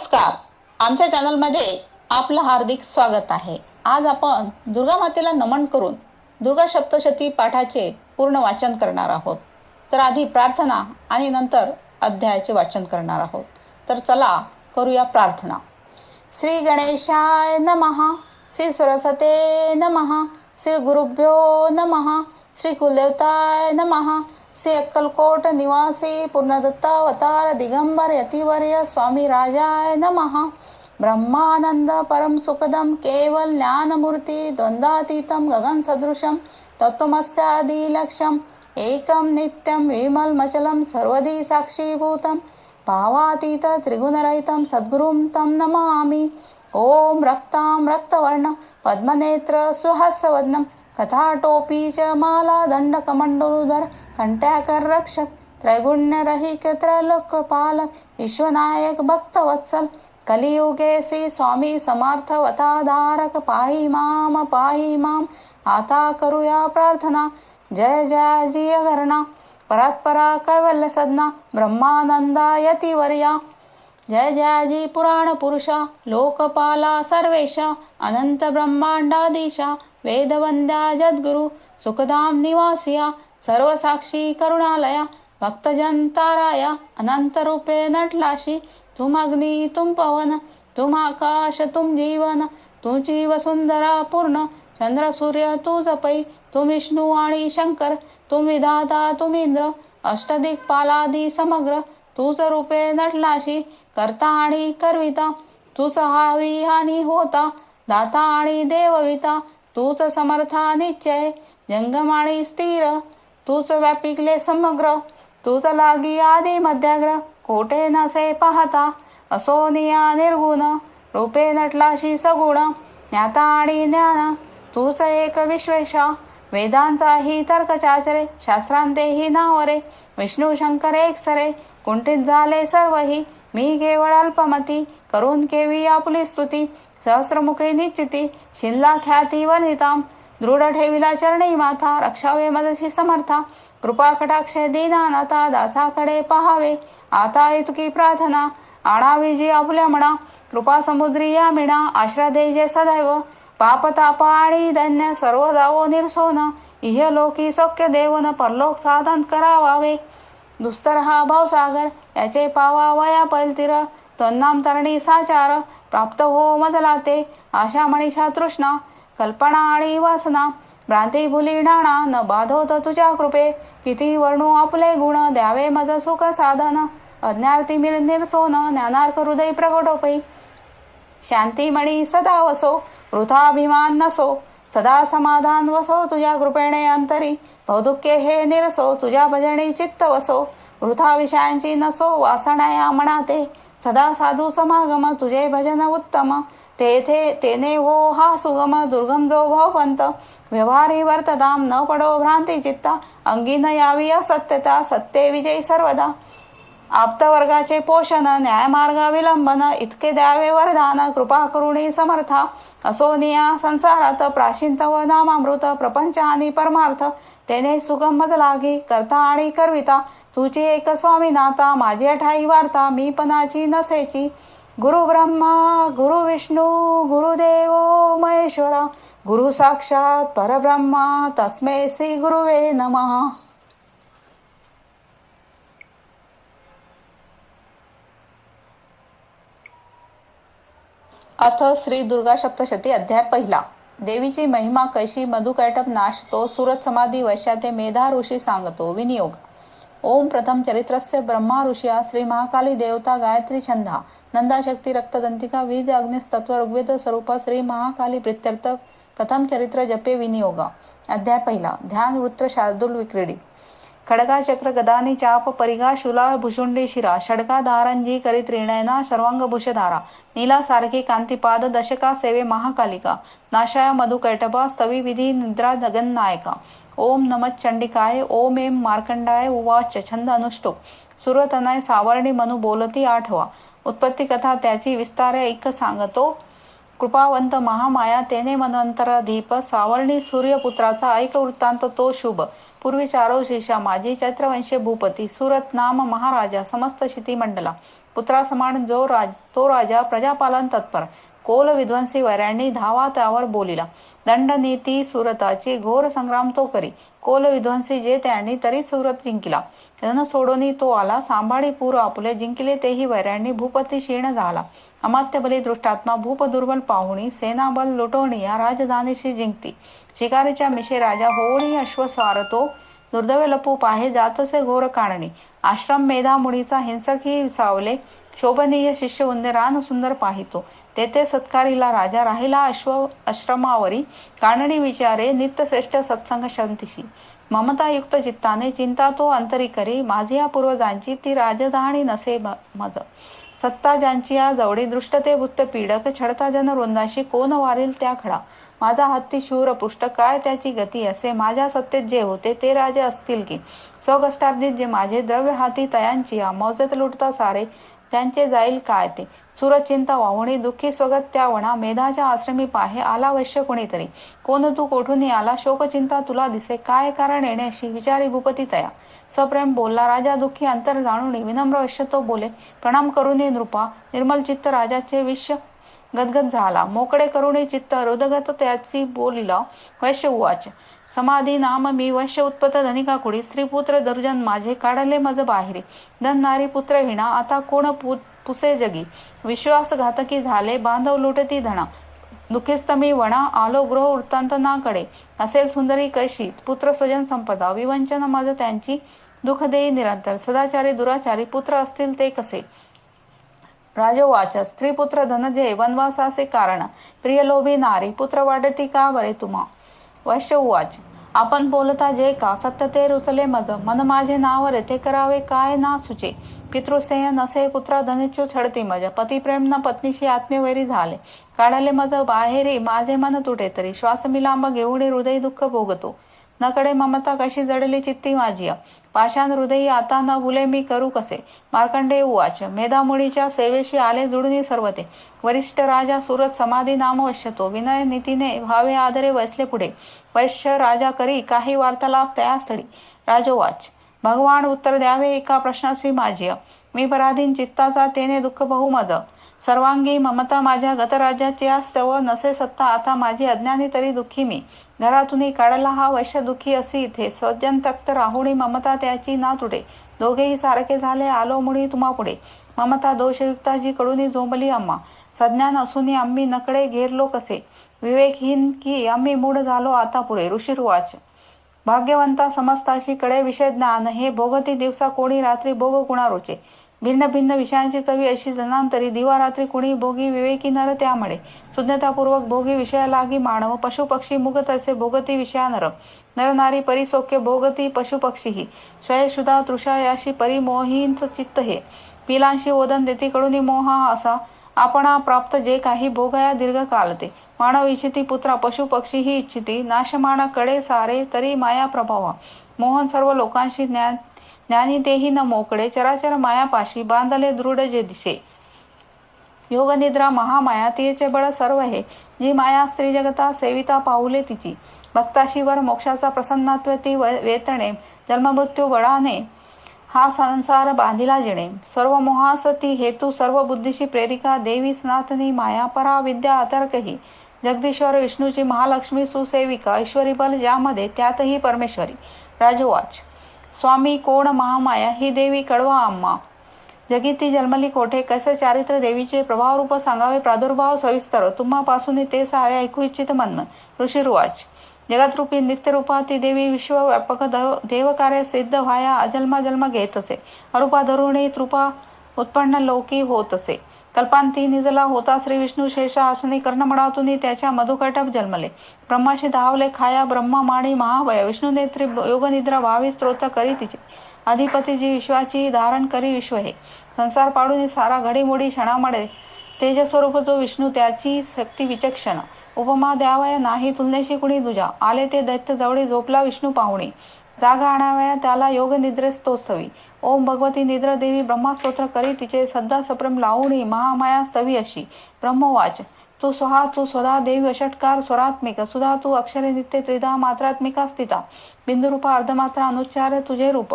नमस्कार. आमच्या चॅनलमध्ये आपलं हार्दिक स्वागत आहे. आज आपण दुर्गा मातेला नमन करून दुर्गा सप्तशती पाठाचे पूर्ण वाचन करणार आहोत. तर आधी प्रार्थना आणि नंतर अध्यायाचे वाचन करणार आहोत. तर चला करूया प्रार्थना. श्री गणेशाय नमहा श्री सरस्वते नमहा श्री गुरुभ्यो नमहा श्री कुलदेवताय नमहा श्री अक्कलकोट निवासी पूर्णदत्तावतार दिगंबर यतिवर्य स्वामी राजाय नमः। ब्रह्मानंद परम सुखदम केवल ज्ञानमूर्ती द्वंद्वातीतं गगन सदृशं एकं नित्यं विमलमचलं सर्वदी साक्षीभूतं भावातीत त्रिगुणरहितं सद्गुरुं तं नमामि। ॐ रक्तां रक्तवर्ण पद्मनेत्र सुहास्यवदनं कथाटोपी च माला दण्डकमण्डलुधर कण्ट्याकर रक्षक त्रैगुण्यरहिक त्रैलोक्यपालक विश्वनायक भक्तवत्सल कलियुगे श्री स्वामी समर्थवताधारक पाहि माम पाहि माम आता करूया प्रार्थना जय जय जिय घरणा परात्परा कैवल्य सदना ब्रह्मानंदा यतिवर्या जय जयाजी पुराणपुरुषा लोकपाला सर्वेशा अनंत ब्रह्मांडाधीशा वेदवंद्या जद्गुरु सुखधाम निवासिया सर्वसाक्षी करुणालया भक्तजन ताराया अनंत रूपे नटलाशी तुम अग्नी तुम पवन तुम आकाश तुम जीवन तुझी वसुंधरा पूर्ण चंद्र सूर्य तू जपई तुम विष्णू आणि शंकर तुम विधाता तुम इंद्र अष्टदिक पालादी समग्र तूच रूपे नटलाशी करता आणि करविता तूच हावी हानी होता दाता आणि देवविता तूच समर्था निश्चय जंगम स्थिर. तूच व्यापिकले समग्र तूच लागी आदी मध्याग्र. कोठे नसे पाहता असोनिया निर्गुण. रूपे नटलाशी सगुण ज्ञाता आणि ज्ञान. तूच एक विश्वेशा वेदांचाही तर्कचाचरे शास्त्रांतेही नावरे. विष्णू शंकर एक सरे कुंठित झाले सर्वही. मी केवळ अल्पमती करून केवी आपुली स्तुती. सहस्रमुखी निश्चिती शिल्ला ख्याती वर्णिताम दृढ ठेविला चरणी माथा रक्षावे मदशी समर्था. कृपा कटाक्षे दीनानाथा दासाकडे पहावे. आता इतकी प्रार्थना आणावी जी आपल्या म्हणा कृपा समुद्री या मिणा आश्रा दे जे सदैव. पाप ताप आणि धन्य सर्व जावो निर्सोन. इह लोकी सौख्य देवन परलोक साधन करावावे. दुस्तर हा भावसागर याचे पावा वया पलतीर तन्नाम तरणी साचार प्राप्त हो मजला ते आशा मणिषा तृष्णा कल्पना आणि वासना भ्रांती भुली डाणा न बाधोत तुझ्या कृपे किती वर्णू आपले गुण द्यावे मज सुख साधन अज्ञार्थी मिर निर्सोन ज्ञानार्क हृदय प्रगटोपै शांतीमणी सदा वसो वृथाभिमान नसो सदा समाधान वसो तुझ्या कृपेने अंतरी बहुदुःखे हे निरसो तुझ्या भजनी चित्त वसो वृथा विषयांची नसो वासनाया मनाते सदा साधू समागम तुझे भजन उत्तम तेथे तेने हो हा सुगम दुर्गम जो भवपंत व्यवहारी वर्तदाम न पडो भ्रांती चित्ता अंगी न यावी असत्यता सत्ते विजयी सर्वदा आप्तवर्गाचे पोषण न्यायमार्ग विलंबन इतके द्यावे वरदान कृपा करुणी समर्था असोनिया संसारात प्राशिंत व नामामृत प्रपंच आणि परमार्थ तेने सुगमज लागी करता आणि करविता तुझी एक स्वामीनाथा माझी अठाई वार्ता मी पणाची नसेची गुरु ब्रह्मा गुरु विष्णू गुरुदेव महेश्वरा गुरु साक्षात परब्रह्मा तस्मे श्री गुरुवे नमः. अथ श्री दुर्गा सप्तशती अध्याय पहिला. देवीची महिमा कैशी मधुकैटप नाश तो सुरत समाधी वैश्याते मेधा ऋषी सांगतो विनियोग. ओम प्रथम चरित्रस्य ब्रह्मा ऋषिया श्री महाकाली देवता गायत्री छंदा नंदा शक्ती रक्तदंतिका विद अग्निस्तत्व ऋग्वेद स्वरूप श्री महाकाली प्रित्यर्थ प्रथम चरित्र जपे विनियोग. अध्याय पहिला. ध्यान वृत्त शार्दूल विक्रीडी. खडगा चक्र गदानी चाप परिगा शुला भुषुंडी शिरा षडका दारंजी करी त्रिनयना सर्वांग नीला सारखी कांतिपाद दशका सेवे महाकालिका नाशाया मधुकैटभा स्तवी विधी निद्रा जगन्नायका ओम नमत चंडिकाय ओम एम मार्कंडाय उवाच छंद अनुष्टुप सुरतनय सावर्णी मनु बोलती आठवा उत्पत्ती कथा त्याची विस्तार ऐक सांगतो कृपावंत महामाया तेने मनवंतराधीप सावळणी सूर्यपुत्राचा ऐक वृत्तांत तो शुभ. पूर्वी चारो शिषा माझी चैत्रवंशी भूपती सुरत नाम महाराजा समस्त शिती मंडला पुत्रासमान जो राज तो राजा प्रजापालन तत्पर. कोल विध्वंसी वैऱ्यांनी धावा त्यावर बोलिला. दंड नीती सुरताची घोर संग्राम तो करी. कोल विध्वंसी जे त्यांनी तरी सुरत जिंकला. धन सोडोनी तो आला. सांभाळी पूर आपुले जिंकले तेही वैऱ्यांनी भूपती क्षीण झाला. अमात्यबली दृष्टात्मा भूप दुर्बल पाहुणी. सेनाबल लुटोणी या राजधानीशी जिंकती. शिकारीच्या मिशे राजा होळी अश्व स्वारतो. दुर्दैव लपू पाहे जातसे घोर काणणी आश्रम मेधा मुनीचा हिंसकही सावले. शोभनीय शिष्य उंदे रान सुंदर पाहितो. तेथे सत्कारीला राजा राहिला अश्व आश्रमावरी. कानडी विचारे नित्यश्रेष्ठ सत्संग शांतीशी. ममतायुक्त चित्ताने चिंता तो अंतरी करी. माझी या पूर्वजांची ती राजधानी नसे मज. सत्ता ज्यांची या जवळी दृष्टते भूत पीडक छडता जन वृंदाशी कोण वारील त्या खडा. माझा हत्ती शूर पृष्ठ काय त्याची गती असे? माझ्या सत्तेत जे होते ते राजे असतील की? स्वकष्टार्जित जे माझे द्रव्य हाती तयांची मौजेत मौजत लुटता सारे. त्यांचे जाईल काय ते? सुरचिंता वाहुणी दुःखी स्वगत त्यावणा मेधाच्या आश्रमी पाहे आला वैश्य कोणीतरी. कोण तू कोठून आला शोकचिंता तुला दिसे. काय कारण येण्याशी विचारी भूपती तया. सप्रेम बोलला राजा दुःखी अंतर जाणून विनम्र वश्य तो बोले. प्रणाम करुणी नृपा निर्मल चित्त राजाचे विश्व गदगद झाला. मोकळे करुणी चित्त हृदगत त्याची बोलिला वैश्य उवाच. समाधी नाम मी वश्य उत्पत धनिका कुडी स्त्रीपुत्र दर्जन माझे काढले मज बाहेरी. धन नारी पुत्र हिणा आता कोण पु पुसे जगी? विश्वासघातकी झाले बांधव लुटती धणा दुःखिस्तमी वणा आलो गृह वृत्तांत नाकडे असेल सुंदरी कैशी पुत्र स्वजन संपदा. विवंचन मज त्यांची दुःख देई निरंतर. सदाचारी दुराचारी पुत्र असतील ते कसे? राजोवाच स्त्रीपुत्र धनजय वनवासाचे कारण. प्रियलोभी नारी पुत्र वाढती का बरे तुम्हा? वशवाच आपण बोलता जे का? सत्य ते रुचले मज। मन माझे नावर रे ते करावे काय ना सुचे। पितृस्नेह नसे पुत्रा धनिचू छडती मज। पतिप्रेम न पत्नीशी आत्मेवैरी झाले। काढले मज बाहेरी माझे मन तुटे तरी। श्वास मिलांब घेऊन हृदय दुःख भोगतो। नकडे ममता कशी जडली चित्ती माझी. पाषाण हृदयी आता न भुले मी करू कसे? मार्कंडे उवाच. मेधामुळीच्या सेवेशी आले जुडून सर्वते. वरिष्ठ राजा सुरत समाधी नाम वश्यतो. विनय नीतीने व्हावे आदरे वसले पुढे. वैश्य राजा करी काही वार्तालाप त्या स्थळी राजोवाच. भगवान उत्तर द्यावे एका प्रश्नाशी माझी. मी पराधीन चित्ताचा तेने दुःख बहुमद सर्वांगी ममता माझ्या गतराज्याची स्तव नसे सत्ता आता माझी. अज्ञानी तरी दुःखी मी. घरातून काढला हा वैश्य दुःखी असी इथे. सज्जन तक्त राहुणी ममता त्याची ना तुटे दोघेही सारखे झाले आलो मुळी तुम्हा पुढे ममता दोषयुक्ता जी कडून झोंबली अम्मा. सज्ञान असूनही आम्ही नकडे घेरलो कसे? विवेकहीन की आम्ही मूढ झालो आता पुढे? ऋषिरुवाच. भाग्यवंता समस्ताशी कडे विषय ज्ञान. हे भोगती दिवसा कोणी रात्री भोग कुणा रुचे भिन्न भिन्न विषयांची चवी अशी जनांतरी दिवा रात्री कुणी भोगी विवेकी नर त्यामुळे. सुज्ञतापूर्वक भोगी विषया लागी मानव पशु पक्षी मुगत असे भोगती विषया नर नर नारी परिसौख्य भोगती पशु पक्षीही. स्वयशुदा तृषा याशी परिमोहीन चित्त हे. पिलांशी ओदन देती कडून मोहा असा. आपणा प्राप्त जे काही भोगया दीर्घकाल ते. मानव इच्छिती पुत्रा पशु पक्षी ही इच्छिती. नाशमाना कडे सारे तरी माया प्रभावा. मोहन सर्व लोकांशी ज्ञान ज्ञानी तेही न मोकळे चराचर मायापाशी बांधले दृढ जे दिसे. योगनिद्रा महामाया तिचे बळ सर्व हे जी माया स्त्री जगता सेविता पाऊले तिची. भक्ताशीवर मोक्षाचा प्रसन्नात्व ती व- वेतणे. जन्ममृत्यू वडाने हा संसार बांधिला जिणे. सर्व मोहास ती हेतू सर्व बुद्धीशी प्रेरिका देवी स्नातनी मायापरा विद्या अतर्कही जगदीश्वर विष्णूची महालक्ष्मी सुसेविका ईश्वरी बल ज्यामध्ये त्यातही परमेश्वरी. राजवाच. स्वामी कोण महामाया ही देवी कडवा आम्हा जगिती जन्मली कोठे? कसे चारित्र देवीचे प्रभावरूप सांगावे? प्रादुर्भाव सविस्तर. तुम्हापासून ते सारे ऐकू इच्छित मन. ऋषिरुवाच जगतरूपी नित्यरूपा ती देवी विश्वव्यापक द- देवकार्य सिद्ध व्हाया अजन्मा जन्म घेत असे. अरूपा धरुणी तृपा उत्पन्न लौकी होत असे. कल्पांती निजला होता श्री विष्णू शेषा आसनी कर्णमडातून त्याच्या मधुकटक जन्मले. ब्रह्माशी धावले खाया ब्रह्मा माणी महावय विष्णू नेत्री योगनिद्रा व्हावी स्त्रोत करी तिचे. अधिपती जी विश्वाची धारण करी विश्व हे. संसार पाडून सारा घडीमोडी क्षणामडे. तेजस्वरूप जो विष्णू त्याची शक्ती विचक्षण. उपमा द्यावया नाही तुलनेशी कुणी दुजा. आले ते दैत्य जवळी झोपला विष्णू पाहुणे. जागा आणाव्या त्याला योग निद्रेस तोस्तवी ओम भगवती निद्र देवी ब्रह्मास्तोत्र करी तिचे सद्दा सप्रम लावणी महामाया स्तवी अशी. ब्रह्मवाच तू स्वहा तू स्वधा देवी अषटकार स्वरात्मिक. सुधा तू अक्षरे नित्य त्रिधा मात्रात्मिका स्थिता. बिंदुरूपा अर्धमात्रा अनुच्चार तुझे रूप.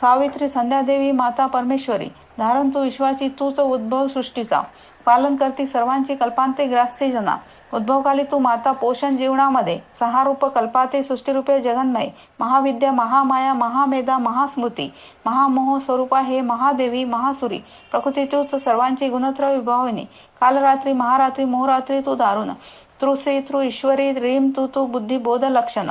सावित्री संध्यादेवी माता परमेश्वरी. धारण तू विश्वाची तूच उद्भव सृष्टीचा. पालन करती सर्वांची कल्पांते ग्रासचे जना. उद्भवकाली तू माता पोषण जीवनामध्ये सहा रूप कल्पाते सृष्टीरूपे जगन्मय. महाविद्या महामाया महामेधा महास्मृती. महामोह स्वरूपा हे महादेवी महासुरी. प्रकृती तूच सर्वांची गुणत्र विभाविनी. कालरात्री महारात्री मोहरात्री तू दारुण. तृश्री तृ ईश्वरी रीम तू तू बुद्धी बोध लक्षण.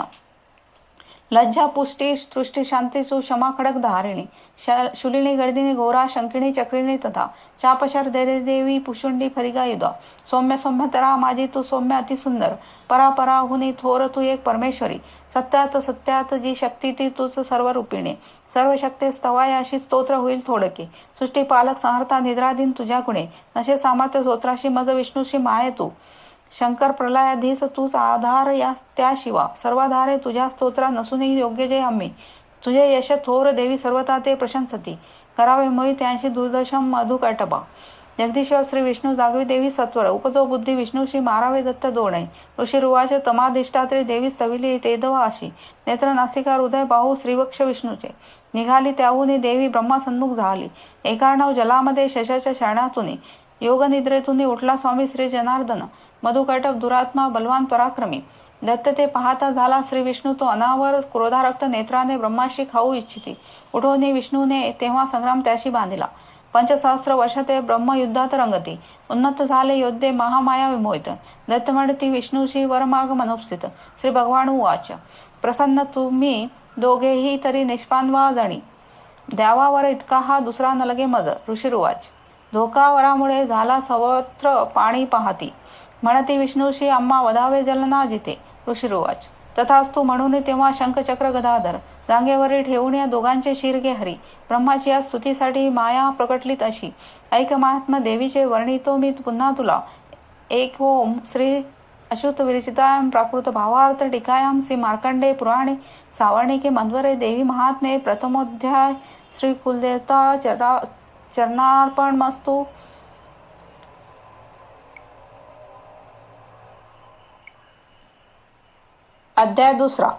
लज्जा पुष्टी सृष्टी शांतीसु क्षमा खडक धारिणी श शुलिनी गर्दिनी घोरा शंकिणी चक्रिणी तथा चापशर देरे देवी पुशुंडी फरिगा युदा सौम्य सौम्य तरा माझी तू सौम्य अतिसुंदर परा परा हुनी थोर तू एक परमेश्वरी. सत्यात सत्यात जी शक्ती ती तूच सर्व रूपिणी सर्व शक्ती स्तवाय अशी स्तोत्र होईल थोडके. सृष्टी पालक संहर्ता निद्राधीन तुझ्या गुणे नशे सामर्थ्य स्तोत्राशी मज विष्णूशी माये तू. शंकर प्रलयाधीस तूच आधार या त्या शिवा. सर्वाधारे तुझ्या स्तोत्रा नसूनही योग्य जे आम्ही. तुझे यश थोर देवी सर्वता ते प्रशंसती. करावे मोही त्यांशी दुर्दशम मधुकटपा जगदीश्वर श्री विष्णू जागवी देवी सत्वर. उपजो बुद्धी श्री मारावे दत्त दोणे. ऋषी रुवाचे तमाधिष्ठात्री देवी स्तविली तेदवा अशी. नेत्र नासिका हृदय बाहू श्रीवक्ष विष्णूचे. निघाली त्याहून देवी ब्रह्मासन्मुख झाली. एकार्णव जलामध्ये शशाच्या शरणातून योगनिद्रेतून उठला स्वामी श्री जनार्दन. मधुकटक दुरात्मा बलवान पराक्रमी. दत्त ते पाहता झाला श्री विष्णू तो अनावर क्रोधारक्त नेत्राने ब्रह्माशी खाऊ इच्छिती. उठवणे विष्णूने तेव्हा संग्राम त्याशी बांधिला. पंचसहस्र वर्ष ते ब्रह्मयुद्धात रंगती. उन्नत झाले योद्धे महामाया विमोहित. दत्त म्हणती विष्णूशी वरमाग मनोपसित श्री भगवान उवाच. प्रसन्न तुम्ही दोघेही तरी निष्पानवा जणी. द्यावावर इतका हा दुसरा न लगे मज. ऋषिरुवाच. धोकावरामुळे झाला सर्वत्र पाणी पाहती. म्हणती विष्णूशी अम्मा वधावे जलना जिते ऋषिरुवाच तथास्तु म्हणून तेव्हा शंखचक्र गदाधर जांगेवरी ठेवून या दोघांचे शिरगे हरी ब्रह्माची या स्तुतीसाठी माया प्रकटलीत अशी. ऐक महात्मा देवीचे वर्णितो मी पुन्हा तुला एक ओम श्री अशुत विरचितायाम प्राकृत भावार्थ टीकायाम श्री मार्कंडे पुराणे सावर्णिके मध्वरे देवी महात्मे प्रथमोध्याय श्री कुलदेवता चरा चरणार्पण मस्तू अध्याय दुसरा.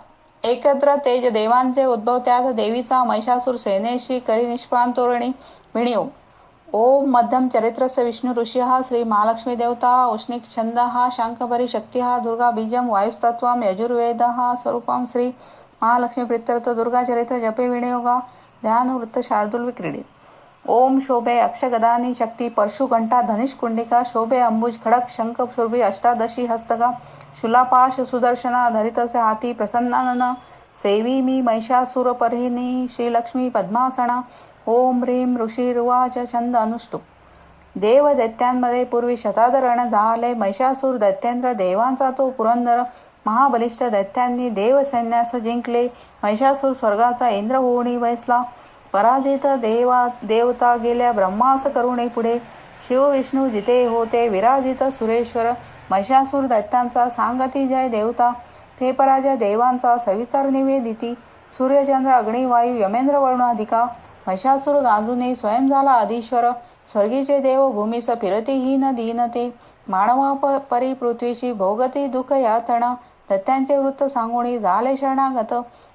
एकत्र तेज देवांचे उद्भव त्यात देवीचा महिषासूर सेनेशी करी निष्प्राण तोरणी विणीव. ओम मध्यम चरित्रस्य विष्णु ऋषी हा श्री महालक्ष्मी देवता उष्णिक छंद हा शांकभरी शक्ती हा दुर्गा बीजम वायुस्तत्व यजुर्वेद हा श्री महालक्ष्मी प्रित्यर्थ दुर्गा चरित्र जपे विनियोगा ध्यान वृत्त शार्दूल विक्रीडित ओम शोभे अक्षगदानी शक्ती परशु घंटा धनिष कुंडिका शोभे अंबुज खडक शंख शोभे अष्टादशी हस्तका शुलापाश सुदर्शना धरितसे हाती प्रसन्नानन सेवी मी महिषासुरपर्हिनी श्रीलक्ष्मी पद्मासना ओम ह्रीं ऋषिरुवाच छंद अनुष्टुप देव दैत्यांमध्ये पूर्वी शतादरण झाले महिषासूर दैत्येंद्र देवांचा तो पुरंदर महाबलिष्ठ दैत्यांनी देवसैन्यास जिंकले महिषासूर स्वर्गाचा इंद्र होऊनी वैसला पराजित देवा देवता गेल्या ब्रह्मास करुणे पुढे शिव विष्णू जिते होते विराजित सुरेश्वर. महिषासूर दैत्यांचा सांगती जय देवता. ते पराजय देवांचा सवितर निवेदिती. सूर्यचंद्र अग्निवायू यमेंद्र वरुणाधिका. महिषासूर गांधुने स्वयं झाला आधीश्वर. स्वर्गीचे देव भूमीस फिरतीहीन दीनते. मानवा प परी पृथ्वीशी भोगती दुःख यातना. दत्त्यांचे वृत्त सांगुणी झाले शरणागत.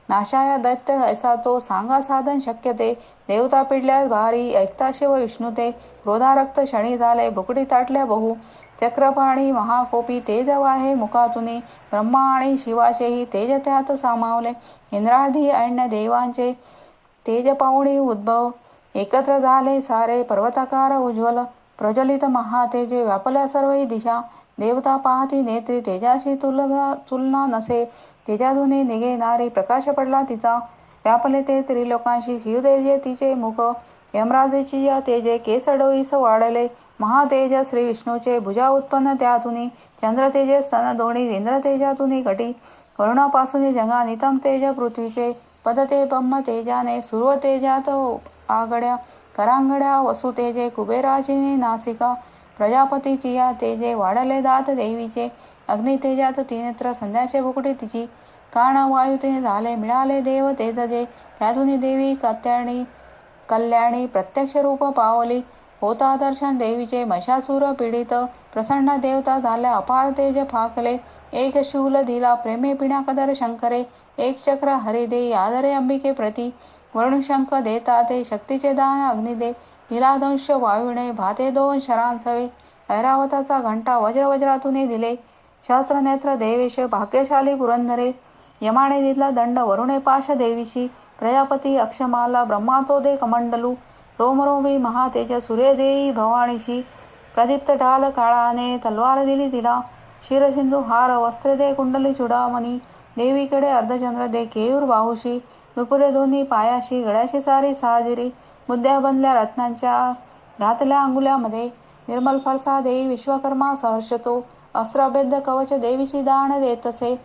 नाशाया दैत्य ऐसा तो सांगा साधन शक्यते देवता पिडल्यास भारी ऐकता शिव विष्णू ते. क्रोधारक्त क्षणी झाले भुकडी ताटल्या बहु. चक्रपाणी महाकोपी तेज वाहे मुखातुनी. ब्रह्मा आणि शिवाचेही तेज त्यात सामावले. इंद्राधी अण्य देवांचे तेज पाहुणी उद्भव. एकत्र झाले सारे पर्वताकार उज्ज्वल. प्रज्वलित महातेजे व्यापल्या सर्वही दिशा. देवता पाहती नेत्री तेजाशी तुलगा तुलना नसे. तिच्याधुनी निघे नारी प्रकाश पडला तिचा. व्यापले ते त्रिलोकांशी शिवदेजे तिचे मुख. यमराजेची या तेजे केसडोईस वाढले. महातेज श्री विष्णूचे भुजा उत्पन्न त्यातुनी चंद्रतेजे स्तन दोणी इंद्रतेजातुनी घटी. वरुणापासून जंगा नितम तेज पृथ्वीचे. पदते ब्रह्म तेजाने सूर्व तेजात आगड्या. करांगड्या वसुतेजे कुबेराचिनी नासिका. प्रजापतीची या तेजे वाढले दात देवीचे. अग्नितेजात तिनेत्र संध्याचे बुकुटी तिची. काणा वायू झाले मिळाले देव तेजजे. त्यातून देवी कत्याणी कल्याणी प्रत्यक्ष रूप पावली. होता दर्शन देवीचे महिषासूर पीडित. प्रसन्न देवता झाल्या अपार तेज फाकले. एक शूल दिला प्रेमे पिण्या कदर शंकरे. एक चक्र हरिदे आदरे अंबिके प्रती. वरुणशंख देता ते शक्तीचे दान अग्निदे. नीलादंश वाविणे भाते दोन शरांसवे ऐरावताचा घंटा वज्रवज्रातून दिले. शास्त्रनेत्र देवेश भाग्यशाली पुरंदरे. यमाने दिला दंड वरुणे पाश देवीशी. प्रजापती अक्षमाला ब्रह्मातोदे कमंडलू. रोमरोमी महातेज सूर्यदेयी भवानीशी. प्रदीप्त ढाल काळाने तलवार दिली तिला. शिरसिंधू हार वस्त्र दे कुंडली चुडामणी. देवीकडे अर्धचंद्र दे केयूर बाहुशी. नुपुरे दोन्ही पायाशी गळ्याशी सारी साजरी. मुद्द्या बनल्या रत्नांच्या घातल्या अंगुल्यामध्ये निर्मल फरसा देई विश्वकर्मा सहर्षतो अस्त्रभेद कवच देवीची दान देत असे.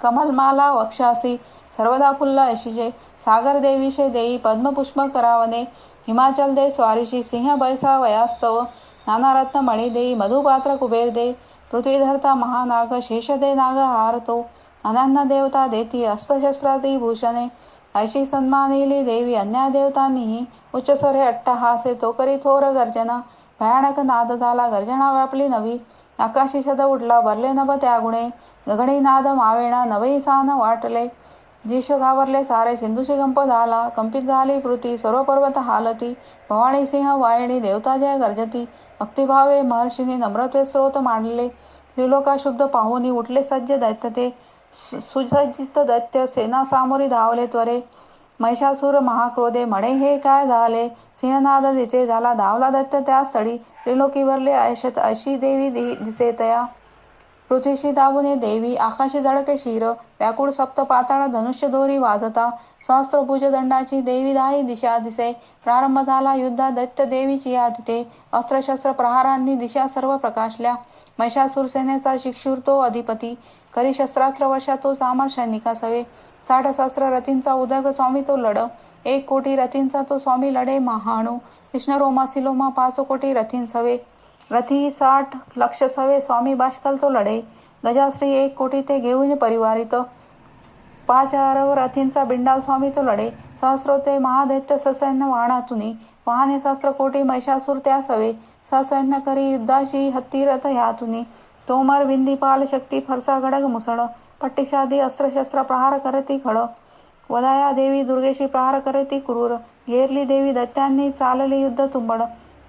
कमलमाला वक्षासी सर्वदा फुल्ल यशिजे सागर देवीशे देई पद्मपुष्प करावने हिमाचल दे स्वारीशी सिंह बैसा वयास्तव नानारत्न मणी देई मधुपात्र कुबेर दे पृथ्वीधरता महानाग शेष दे नाग हारतो अनान्न देवता देती अस्त्रशस्त्राती भूषणे ऐशी सन्मानिली देवी अन्या देवतांनीही उच्चस्वरे अट्टहासे तो करी थोर गर्जना भयानक नाद झाला गर्जना व्यापली नवी. आकाशी शद उडला भरले नभ त्या गुणे गगणी नाद मावेणा नवई सान वाटले. दिश घावरले सारे सिंधुशी गंप झाला. कंपित झाली पृथ्वी सर्व पर्वत हालती. भवानी सिंह वाहिणी देवता जय गर्जती. भक्तिभावे महर्षीने नम्रते स्रोत मांडले. त्रिलोका शुद्ध पाहुनी उठले सज्ज दैत्य ते सुसज्जित दैत्य सेना सामोरी धावले त्वरे. महिषासूर महाक्रोधे म्हणे हे काय झाले? सिंहनाद दिचे झाला धावला दैत्य त्या स्थळी त्रिलोकीवरले ऐशत अशी देवी दि- दिसे तया पृथ्वीशी दाबुने देवी आकाशी झळके शिर व्याकुळ सप्त पाताळ धनुष्य दोरी वाजता सहस्त्रभुज दंडाची देवी दाही दिशा दिसे प्रारंभ झाला युद्धा दैत्य देवीची या तिथे अस्त्रशस्त्र प्रहारांनी दिशा सर्व प्रकाशल्या महिषासूर सेनेचा शिक्षूर तो अधिपती करी शस्त्रास्त्र वर्षा तो सामर सैनिका सवे साठ सहस्र रथींचा उदग स्वामी तो लढ एक कोटी रथींचा तो स्वामी लढे महाणू कृष्ण रोमा सिलोमा पाच कोटी रथीं सवे रथी साठ लक्ष सवे स्वामी बाष्कल तो लढे. गजाश्री एक कोटी ते घेऊन परिवारित. पाच अरव रथींचा बिंडाल स्वामी तो लढे. सहस्रोते महादैत्य ससैन्य वाहनातुनी. वाहने सहस्र कोटी महिषासूर त्या सवे. ससैन्य करी युद्धाशी हत्ती रथ ह्यातुनी. तोमर विंदीपाल शक्ती फरसा गडग मुसळ. पट्टिशादी अस्त्रशस्त्र प्रहार करती खड वदाया देवी दुर्गेशी प्रहार करती क्रूर. गेरली देवी दत्त्यांनी चालली युद्ध तुंबड.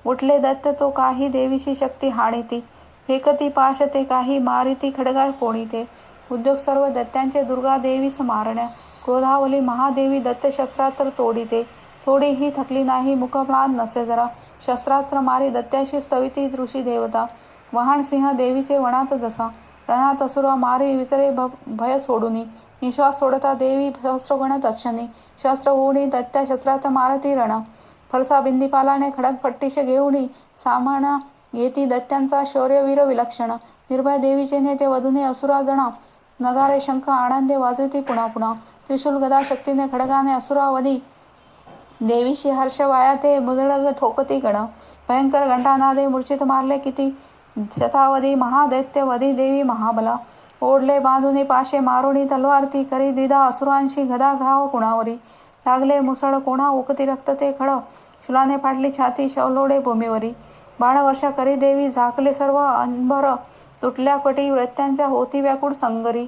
उठले दत्त तो काही देवीशी शक्ती हाणीती. फेकती पाश ते काही मारिती खडगा कोणीते. उद्योग सर्व दत्त्यांचे दुर्गा देवी मारण्या क्रोधावली महादेवी दत्त शस्त्रास्त्र तोडीते. थोडी ही थकली नाही मुखप्राण नसे जरा. शस्त्रास्त्र मारी दत्त्याशी स्तविती ऋषी देवता. वाहन सिंह देवीचे वनात जसा. रणात असुरा मारी विचरे भ भय सोडुनी. निश्वास सोडता देवी सहस्रगण तत्क्षणी शस्त्र होणी दत्त्या शस्त्रात मारती रण. फरसा बिंदीपालाने खडक पट्टीश घेऊनी सामाना येती दत्त्यांचा शौर्यवीर विलक्षण. निर्भय देवीचे नेते वधूने असुरा जणा. नगारे शंख आनंदे वाजवती पुन्हा पुन्हा. त्रिशूल गदा शक्तीने खडगाने असुरावधी देवीशी हर्ष वाया ते मुदळग ठोकती गण. भयंकर घंटानादे मूर्छित मारले किती. शतावधी महादैत्य वधी देवी महाबला. ओढले बांधुनी पाशे मारुणी तलवारती करी दिदा. असुरांशी गदा घाव कुणावरी. लागले मुसळ कोणा उकती रक्त ते खड शुलाने फाटली छाती शवलोडे भूमीवरी. बाणवर्षा करी देवी झाकले सर्व अंबर. तुटल्या कटी वृत्यांच्या होती व्याकुळ संगरी.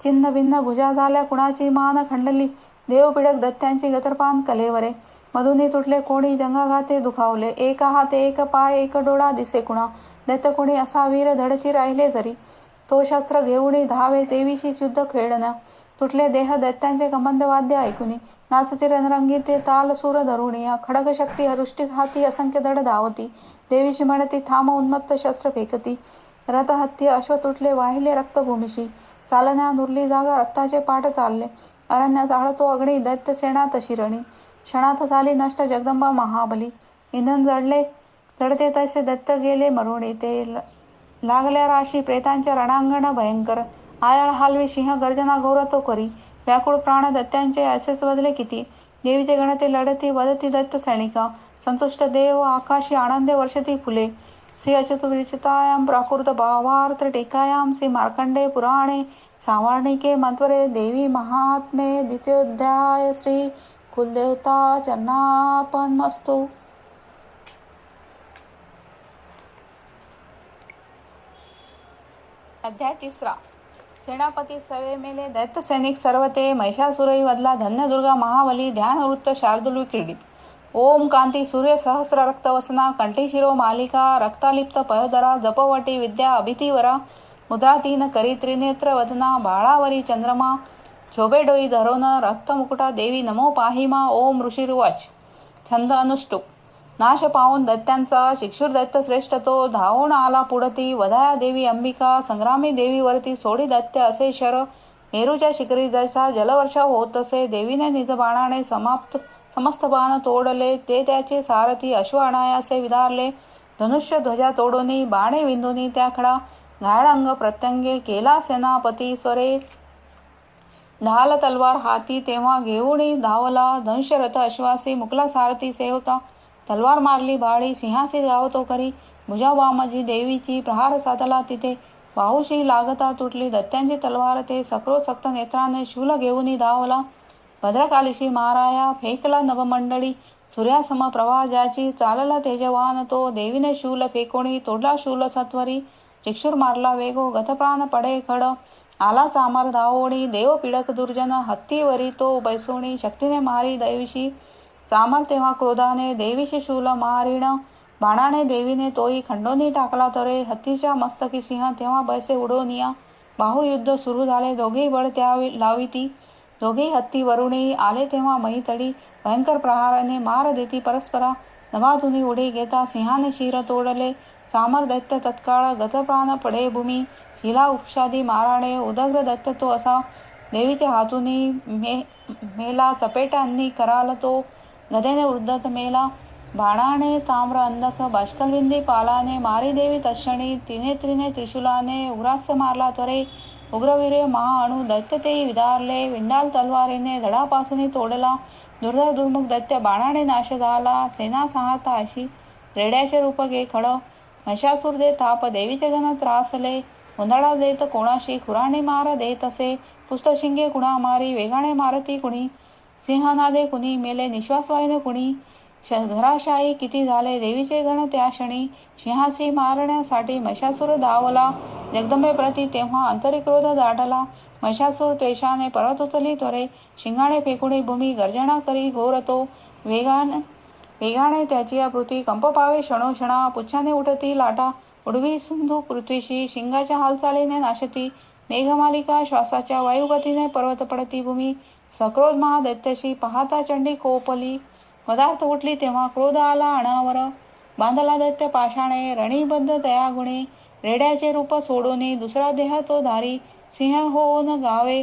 चिन्ह भिन्न भुजा झाल्या कुणाची मान खंडली. देवपिडक दत्त्यांची गतरपान कलेवरे. मधुनी तुटले कोणी जंगाघाते दुखावले. एक हात एक पाय एक डोळा दिसे कुणा. दैत कोणी असा वीर धडची राहिले जरी. तो शस्त्र घेऊन धावे देवीशी शुद्ध खेळण्या तुटले देह दैत्यांचे गमंदवाद्य ऐकुनी? नाचते रणरंगी ते ताल सूर धरुणिया खडग शक्ती हृष्टी हाती असंख्य धड धावती. देवीशी म्हणती थांब उन्मत्त शस्त्र फेकती. रथ हत्ती अश्व तुटले वाहिले रक्तभूमीशी. चालण्या नुरली जागा रक्ताचे पाठ चालले. अरण्यात जाळतो अग्नी दैत्य सेनात शिरणी क्षणात झाली नष्ट जगदंबा महाबली. इंधन जडले जडते तसे दत्त गेले मरुणी. ते ल- लागल्या राशी प्रेतांच्या रणांगण भयंकर. आयाळ हालवे सिंह गर्जना गौरतो करी. व्याकुळ प्राण दत्त्यांचे असेच बदले किती? देवीचे गणते लढती वदती दत्त सैनिका. संतुष्ट देव आकाशी आनंदे वर्षती फुले. श्री अच्युतविचितायां प्राकृत भावार्थ टीकायां श्री मार्कंडे पुराणे. सावर्णिके मंत्वरे देवी महात्मे द्वितीयोध्याय श्री कुलदेवता चरणापन्मस्तु. अध्याय तिसरा. सेनापती सवे मेले दैत्य सैनिक सर्व ते महिषासुरई वदला धन्य दुर्गा महाबली ध्यानवृत्त शार्दूल क्रीडित। ओम कांती सूर्य सहस्र रक्तवसना कंठीशिरो मालिका रक्तालिप्त पयोदरा जपवटी विद्या अभितीवरा मुद्रातीन करी त्रिनेत्र वदना बाळावरी चंद्रमा झोबेडोई डोई धरोन रक्तमुकुटा देवी नमो पाहिमा ओम ऋषिरुवाच। छंद अनुष्टुप। नाश पावून दैत्यांचा शिक्षुर दैत्य श्रेष्ठ तो धावून आला पुढती वधाया देवी अंबिका संग्रामी देवीवरती सोडी दैत्य असे शर. मेरूच्या शिखरी जैसा जलवर्षाव होत असे देवीने निज बाणाने समाप्त समस्त बाण तोडले ते त्याचे सारथी अश्व अनायासे विदारले. धनुष्य ध्वजा तोडूनी बाणे विंदुनी त्या खडा घाळ अंग प्रत्यंगे केला सेनापती स्वरे. ढाल तलवार हाती तेव्हा घेऊनही धावला धनुष्यरथ अश्वासी मुकला सारथी सेवका. तलवार मारली बाळी सिंहासी गावतो करी भुजाबामाजी देवीची प्रहार साधला तिथे. बाहुशी लागता तुटली दत्त्यांची तलवार ते. सक्रो सक्त नेत्राने शूल घेऊन धावला. भद्रकालीशी माराया फेकला नवमंडळी. सूर्यासम प्रवाह ज्याची चालला तेजवान तो. देवीने शूल फेकोणी तोडला शूल सत्वरी. चिक्षूर मारला वेगो गतप्राण पडे खड. आला चामर धावोणी देव पिडक दुर्जन. हत्तीवरी तो बैसोणी शक्तीने मारी दैविशी. चामर तेव्हा क्रोधाने देवी शिशूला मारिण बाणाने देवीने तोही खंडोनी टाकला तरे हत्तीच्या मस्तकी सिंह तेव्हा बैसे उडोनिया बाहुयुद्ध सुरू झाले दोघेही बळ त्या लाविती दोघेही हत्ती वरुणी आले तेव्हा मैतडी भयंकर प्रहाराने मार देती परस्परा. नवाधुनी उडी घेता सिंहाने शिर तोडले. चामर दैत्य तत्काळ गतप्राण पडे भूमी. शिला उपशादी माराणे उदग्र दैत्य तो असा. देवीच्या हातूनी मे मेला चपेटांनी कराल तो. गदेने उद्धत मेला। बाणाने ताम्र अंधक बाष्कलविंदी पालाने मारी देवी तक्षणी तिने त्रिने त्रिशूलाने उग्रास्य मारला त्वरे। उग्रवीर्य महाअणू दैत्य तेही विदारले। विंडाल तलवारीने धडापासून तोडला। दुर्धर दुर्मुख दैत्य बाणाने नाश झाला। सेना सहाता अशी। रेड्याचे रूप घे खड। महिषासूर दे ताप देवीचे घन त्रासले। उंदळा देत कोणाशी खुराणे मार देत असे। पुस्तशिंगे कुणा मारी वेगाने मारती कुणी। सिंहनादे कुणी मेले निश्वासवाईने कुणी. घराशाही किती झाले देवीचे गण त्या क्षणी. सिंहासी मारण्यासाठी मशासूर धावला. जगदंबेप्रती तेव्हा अंतरिक्रोध दाटला. मशासूर त्वेषाने परत उचली त्वरे. शिंगाणे फेकुणी भूमी गर्जना करी घोरतो वेगान वेगाने त्याची पृथ्वी कंप पावे क्षणोक्षणा पुच्छाने उठती लाटा. उडवी सिंधू पृथ्वीशी शिंगाच्या हालचालीने नाशती. मेघमालिका श्वासाच्या वायुगतीने पर्वत पडती भूमी. सक्रोध महादैत्याशी पाहता चंडी कोपली. पदार्थ उठली तेव्हा क्रोध आला अणावर बांधला दैत्य पाषाणे रणीबद्ध दयागुणे रेड्याचे रूप सोडून दुसरा देह तो धारी सिंह होऊन गावे.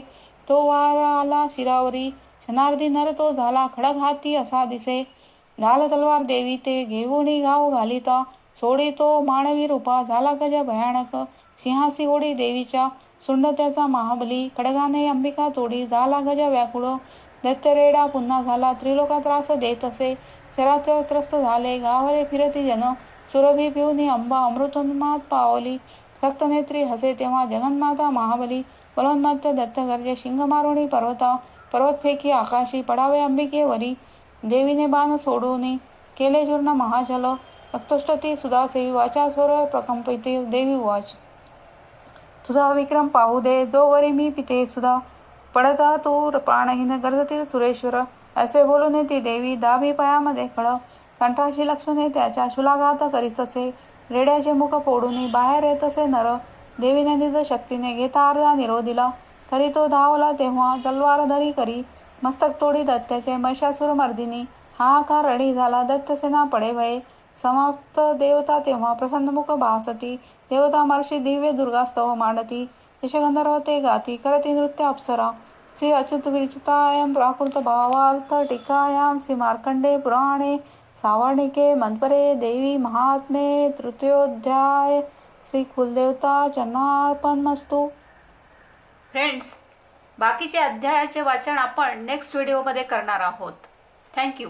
तो वारा आला शिरावरी शनार्दी नर तो झाला खडक हाती असा दिसे. झाल तलवार देवी ते घेऊनी गाव घालिता. सोडी तो मानवी रूपा झाला गज भयानक. सिंहासी ओढी देवीच्या सुंड त्याचा महाबली खडगाने अंबिका तोडी झाला गज व्याकुळ. दत्तरेडा पुन्हा झाला त्रिलोका त्रास देत असे. चराचर त्रस्त झाले गावरे फिरती जन. सुरभी पिऊनी अंबा अमृतोन्माद पावली. सक्तनेत्री हसे तेव्हा जगन्माता महाबली. बलोन्मत्त दत्त गर्जे शिंग मारुणी पर्वता. पर्वत फेकी आकाशी पडावे अंबिके वरी देवीने बाण सोडून केले चूर्ण महाजल. रक्तोष्टती सुधासेवी वाचा स्वर प्रकंपिते देवी वाच. तुझा विक्रम पाहू दे जोवरी मी पिते सुधा. पडता तू प्राणहीन गरजतील सुरेश्वर. असे बोलून ती देवी दाभी पायामध्ये खळ कंठाशी लक्षणे त्याच्या शुलाघात करीत असे. रेड्याचे मुख फोडून बाहेर येत असे नर. देवीने निज शक्तीने घेता अर्धा निरो दिला. तरी तो धावला तेव्हा तलवारधरी करी. मस्तक तोडी दत्त्याचे महिषासूर मर्दिनी हाहाकार रडी झाला दत्तसेना पडे भये. समाप्त देवता तेव्हा प्रसन्नमुख भासती देवता महर्षी दिव्य दुर्गास्तव मांडती. यशगंधर्व ते गाती करती नृत्य अप्सरा. श्री अच्युत विरचितायं प्राकृत भावार्थ टीकायाम श्री मार्कंडे पुराणे. सावर्णिके मंत्परे देवी महात्मे तृतीयोध्याय श्री कुलदेवता चरणार्पणमस्तु. फ्रेंड्स बाकीचे अध्यायाचे वाचन आपण नेक्स्ट व्हिडिओमध्ये करणार आहोत. थँक्यू